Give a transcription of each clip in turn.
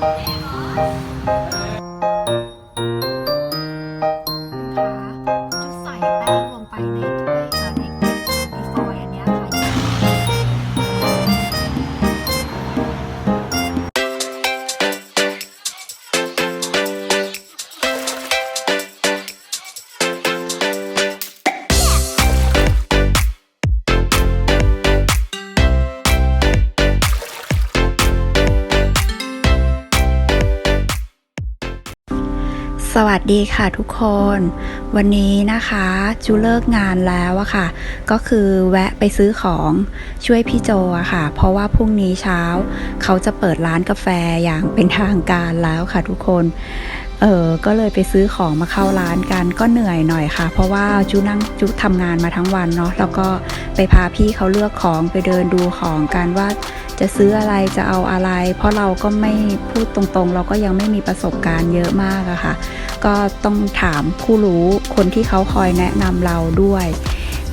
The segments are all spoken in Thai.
จุ วัสดีค่ะทุกคน วันนี้นะคะจูเลิกงานแล้วอะค่ะ ก็คือแวะไปซื้อของช่วยพี่โจอะค่ะ เพราะว่าพรุ่งนี้เช้า เขาจะเปิดร้านกาแฟอย่างเป็นทางการแล้วค่ะทุกคน เออก็เลยไปซื้อของมาเข้าร้านกันก็เหนื่อยหน่อยค่ะ เพราะว่าจูนั่งจูทำงานมาทั้งวันเนาะแล้วก็ไปพาพี่เขาเลือกของไปเดินดูของกันว่าจะซื้ออะไรจะเอาอะไร เพราะเราก็ไม่พูดตรงๆ เราก็ยังไม่มีประสบการณ์เยอะมากอะค่ะ ก็ต้องถามผู้รู้คนที่เขาคอยแนะนำเราด้วย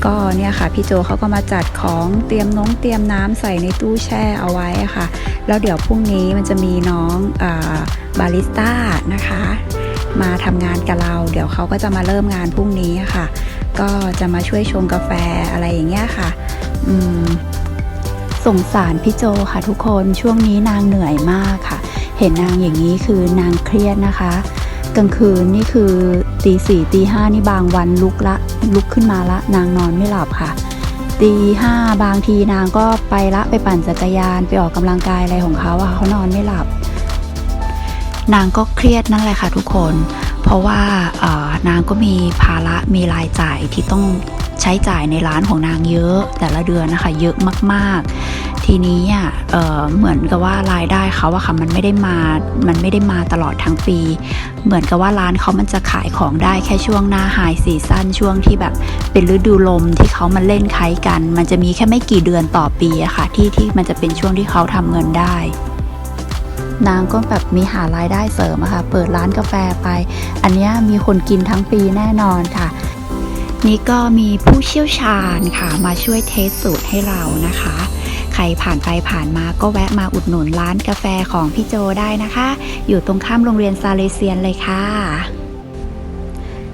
ก็เนี่ยค่ะพี่โจเขาก็มาจัดของเตรียมน้องเตรียมน้ำใส่ในตู้แช่เอาไว้ค่ะ แล้วเดี๋ยวพรุ่งนี้มันจะมีน้องอบาริสต้านะคะ มาทำงานกับเรา เดี๋ยวเขาก็จะมาเริ่มงานพรุ่งนี้ค่ะ ก็จะมาช่วยชงกาแฟอะไรอย่างเงี้ยค่ะอืมสงสารพี่โจค่ะทุกคนช่วงนี้นางเหนื่อยมากค่ะ เห็นนางอย่างนี้คือนางเครียดนะคะ กลางคืนนี่คือตีสี่ตีห้านี่บางวันลุกละลุกขึ้นมาละ นางนอนไม่หลับค่ะตีห้าบางทีนางก็ไปละไปปั่นจักรยานไปออกกำลังกายอะไรของเขาอะเขานอนไม่หลับ นางก็เครียดนั่นแหละค่ะทุกคน เพราะว่าเออนางก็มีภาระมีรายจ่ายที่ต้องใช้จ่ายในร้านของนางเยอะ แต่ละเดือนนะคะ เยอะมากๆ ทีนี้อะเอ่อเหมือนกับว่ารายได้เขาอะค่ะมันไม่ได้มา มันไม่ได้มาตลอดทั้งปี เหมือนกับว่าร้านเขามันจะขายของได้แค่ช่วงหน้าไฮซีซั่นช่วงที่แบบเป็นฤดูลมที่เขามาเล่นไคล้กัน มันจะมีแค่ไม่กี่เดือนต่อปีอะค่ะที่ที่มันจะเป็นช่วงที่เขาทำเงินได้นางก็แบบมีหารายได้เสริมอะค่ะ เปิดร้านกาแฟไป อันนี้มีคนกินทั้งปีแน่นอนค่ะ นี่ก็มีผู้เชี่ยวชาญค่ะ มาช่วยเทสสูตรให้เรานะคะ ใครผ่านไปผ่านมาก็แวะมาอุดหนุนร้านกาแฟของพี่โจได้นะคะ อยู่ตรงข้ามโรงเรียนซาเลเซียนเลยค่ะ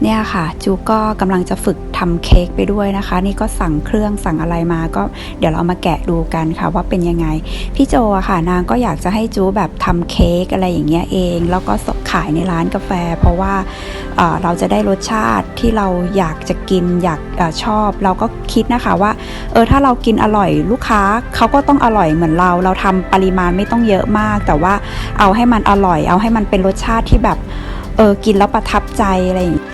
เนี่ยค่ะ จูก็กำลังจะฝึกทำเค้กไปด้วยนะคะ นี่ก็สั่งเครื่องสั่งอะไรมาก็เดี๋ยวเรามาแกะดูกันค่ะว่าเป็นยังไง พี่โจอะค่ะ นางก็อยากจะให้จูแบบทำเค้กอะไรอย่างเงี้ยเอง แล้วก็ขายในร้านกาแฟ เพราะว่าเราจะได้รสชาติที่เราอยากจะกินอยากอชอบ เราก็คิดนะคะว่า เออถ้าเรากินอร่อยลูกค้าเขาก็ต้องอร่อยเหมือนเรา เราทำปริมาณไม่ต้องเยอะมาก แต่ว่าเอาให้มันอร่อย เอาให้มันเป็นรสชาติที่แบบเออกินแล้วประทับใจอะไรอย่างเงี้ย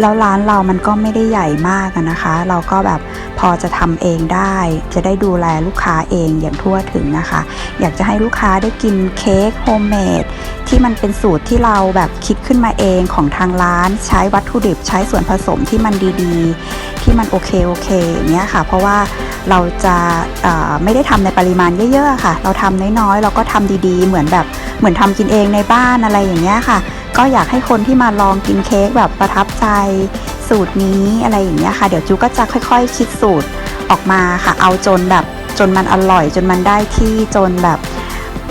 แล้วร้านเรามันก็ไม่ได้ใหญ่มากนะคะ เราก็แบบพอจะทำเองได้ จะได้ดูแลลูกค้าเองอย่างทั่วถึงนะคะ อยากจะให้ลูกค้าได้กินเค้กโฮมเมดที่มันเป็นสูตรที่เราแบบคิดขึ้นมาเองของทางร้าน ใช้วัตถุดิบใช้ส่วนผสมที่มันดีๆ ที่มันโอเคโอเคอย่างเงี้ยค่ะ เพราะว่าเราจะไม่ได้ทำในปริมาณเยอะๆค่ะ เราทำน้อยๆ เราก็ทำดีๆ เหมือนแบบเหมือนทำกินเองในบ้านอะไรอย่างเงี้ยค่ะ ก็อยากให้คนที่มาลองกินเค้กแบบประทับใจสูตรนี้อะไรอย่างเงี้ยค่ะ เดี๋ยวจูก็จะค่อย ๆ คิดสูตรออกมาค่ะ เอาจนแบบจนมันอร่อย จนมันได้ที่จนแบบ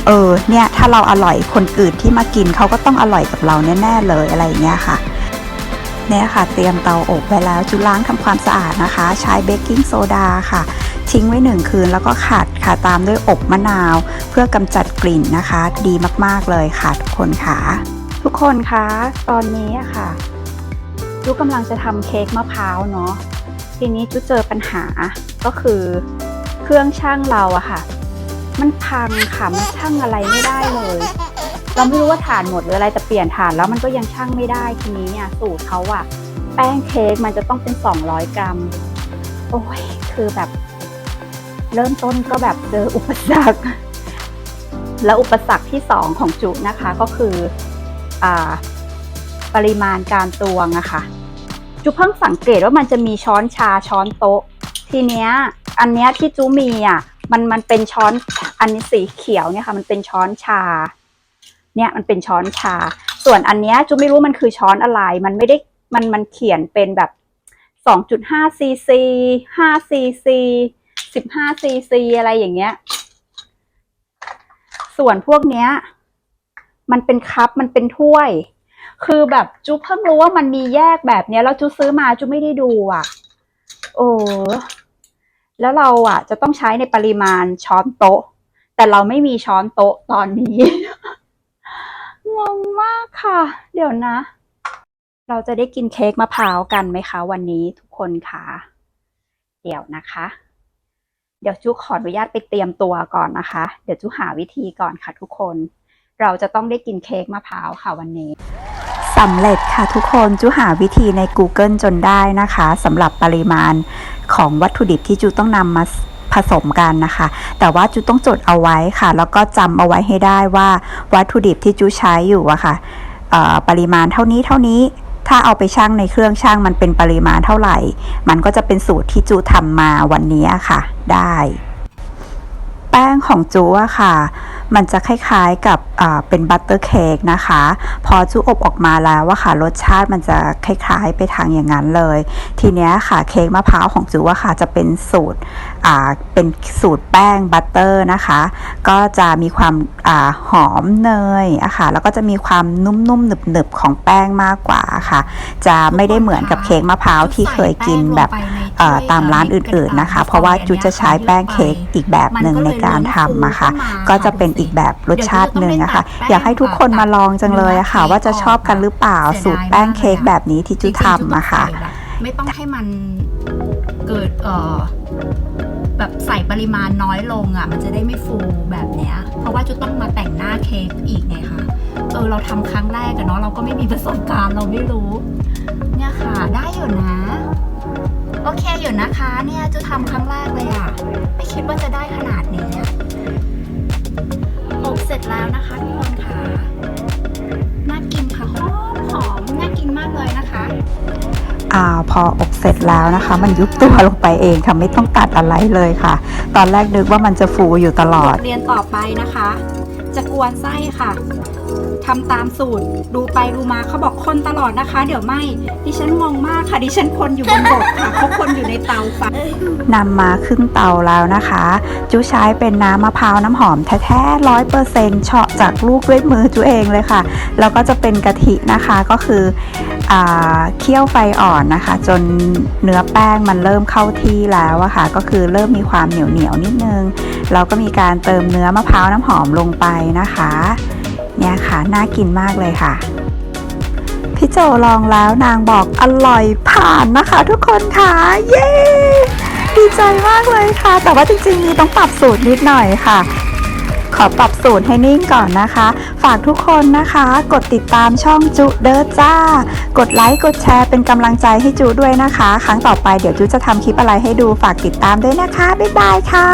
เออเนี่ยถ้าเราอร่อยคนอื่นที่มากินเขาก็ต้องอร่อยกับเราแน่ๆเลยอะไรอย่างเงี้ยค่ะเนี่ยค่ะ เตรียมเตาอบไว้แล้วจูล้างทำความสะอาดนะคะ ใช้เบกกิ้งโซดาค่ะ ทิ้งไว้หนึ่งคืนแล้วก็ขัดค่ะตามด้วยอบมะนาว เพื่อกำจัดกลิ่นนะคะ ดีมากๆเลยค่ะทุกคนค่ะ ทุกคนคะตอนนี้อะค่ะจุกำลังจะทำเค้กมะพร้าวเนาะทีนี้จุเจอปัญหาก็คือเครื่องช่างเราอะค่ะ มันพังค่ะมันช่างอะไรไม่ได้เลย เราไม่รู้ว่าฐานหมดหรืออะไรแต่เปลี่ยนฐานแล้วมันก็ยังช่างไม่ได้ทีนี้เนี่ยสูตรเขาอะแป้งเค้กมันจะต้องเป็น 200 กรัม โอ้ยคือแบบ เริ่มต้นก็แบบเจออุปสรรค แล้วอุปสรรคที่สองของจุนะคะก็คือ ปริมาณการตวงอะค่ะ จุเพิ่งสังเกตว่ามันจะมีช้อนชาช้อนโต๊ะ ทีเนี้ยอันเนี้ยที่จุมีอะมันมันเป็นช้อนอันนี้สีเขียวเนี่ยค่ะ มันเป็นช้อนชา เนี่ยมันเป็นช้อนชา ส่วนอันเนี้ยจุไม่รู้มันคือช้อนอะไร มันไม่ได้มันมันเขียนเป็นแบบ2.5ซีซี5ซีซี15ซีซีอะไรอย่างเงี้ย ส่วนพวกเนี้ย มันเป็นคัพมันเป็นถ้วย คือแบบจูเพิ่งรู้ว่ามันมีแยกแบบเนี้ยแล้วจูซื้อมาจูไม่ได้ดูอะ โอ้แล้วเราอะ จะต้องใช้ในปริมาณช้อนโต๊ะ แต่เราไม่มีช้อนโต๊ะตอนนี้งงมากค่ะ เดี๋ยวนะ เราจะได้กินเค้กมะพร้าวกันไหมคะ วันนี้ทุกคนคะเดี๋ยวนะคะ เดี๋ยวจูขออนุญาตไปเตรียมตัวก่อนนะคะ เดี๋ยวจูหาวิธีก่อนค่ะทุกคน เราจะต้องได้กินเค้กมะพร้าวค่ะวันนี้สำเร็จค่ะทุกคนจูหาวิธีใน Google จนได้นะคะสำหรับปริมาณของวัตถุดิบที่จูต้องนำมาผสมกันนะคะ แต่ว่าจูต้องจดเอาไว้ค่ะ แล้วก็จำเอาไว้ให้ได้ว่าวัตถุดิบที่จูใช้อยู่อะค่ะเอ่อปริมาณเท่านี้เท่านี้ถ้าเอาไปชั่งในเครื่องชั่งมันเป็นปริมาณเท่าไหร่ มันก็จะเป็นสูตรที่จูทำมาวันนี้ค่ะ ได้ แป้งของจูอะค่ะ มันจะคล้ายๆกับเป็นบัตเตอร์เค้กนะคะ พอจูอบออกมาแล้วว่าค่ะรสชาติมันจะคล้ายๆไปทางอย่างนั้นเลย ทีเนี้ยค่ะเค้กมะพร้าวของจูอะค่ะจะเป็นสูตรเป็นสูตรแป้งบัตเตอร์นะคะ ก็จะมีความอาหอมเนยอะค่ะแล้วก็จะมีความนุ่มๆหนึบๆของแป้งมากกว่าค่ะ จะไม่ได้เหมือนกับเค้กมะพร้าวที่เคยกินแบบ ตามร้านอื่นๆนะคะ เพราะว่าจูจะใช้แป้งเค้กอีกแบบหนึ่งในการทำอะค่ะก็จะเป็นอีกแบบรสชาติหนึ่งอะค่ะอยากให้ทุกคนมาลองจังเลยอะค่ะ ว่าจะชอบกันหรือเปล่าสูตรแป้งเค้กแบบนี้ที่จูทำอะค่ะไม่ต้องให้มันเกิดเอ่อแบบใส่ปริมาณน้อยลงอะ มันจะได้ไม่ฟูแบบเนี้ย เพราะว่าจะต้องมาแต่งหน้าเค้กอีกไงคะเออเราทำครั้งแรกอะเนาะเราก็ไม่มีประสบการณ์เราไม่รู้ เนี่ยค่ะ ได้อยู่นะ โอเคอยู่นะคะ เนี่ยจะทำครั้งแรกเลยอะไม่คิดว่าจะได้ขนาดนี้อะอบเสร็จแล้วนะคะทุกคนค่ะน่ากินค่ะหอมหอมน่ากินมากเลยนะคะอ่าพออบเสร็จแล้วนะคะ มันยุบตัวลงไปเองค่ะไม่ต้องตัดอะไรเลยค่ะ ตอนแรกนึกว่ามันจะฟูอยู่ตลอด เรียนต่อไปนะคะ จะกวนไส้ค่ะทำตามสูตร ดูไปดูมาเขาบอกคนตลอดนะคะ เดี๋ยวไม่ ดิฉันงงมากค่ะดิฉันคนอยู่บนบกค่ะเขาคนอยู่ในเตาไฟนำมาขึ้นเตาแล้วนะคะจูใช้เป็นน้ำมะพร้าวน้ำหอมแท้ๆร้อยเปอร์เซ็นต์เฉาะจากลูกด้วยมือจูเองเลยค่ะ แล้วก็จะเป็นกะทินะคะก็คืออเคี่ยวไฟอ่อนนะคะ จนเนื้อแป้งมันเริ่มเข้าที่แล้วอะค่ะ ก็คือเริ่มมีความเหนียวเหนียวนิดนึง เราก็มีการเติมเนื้อมะพร้าวน้ำหอมลงไปนะคะ เนี่ยค่ะน่ากินมากเลยค่ะ พี่โจลองแล้วนางบอกอร่อยผ่านนะคะทุกคนค่ะ เย้ดีใจมากเลยค่ะ แต่ว่าจริงๆมีต้องปรับสูตรนิดหน่อยค่ะขอปรับสูตรให้นิ่งก่อนนะคะ ฝากทุกคนนะคะ กดติดตามช่องจุเดอร์จ้า กดไลค์ กดแชร์เป็นกำลังใจให้จูด้วยนะคะ ครั้งต่อไปเดี๋ยวจูจะทำคลิปอะไรให้ดูฝากติดตามด้วยนะคะ บ๊ายบายค่ะ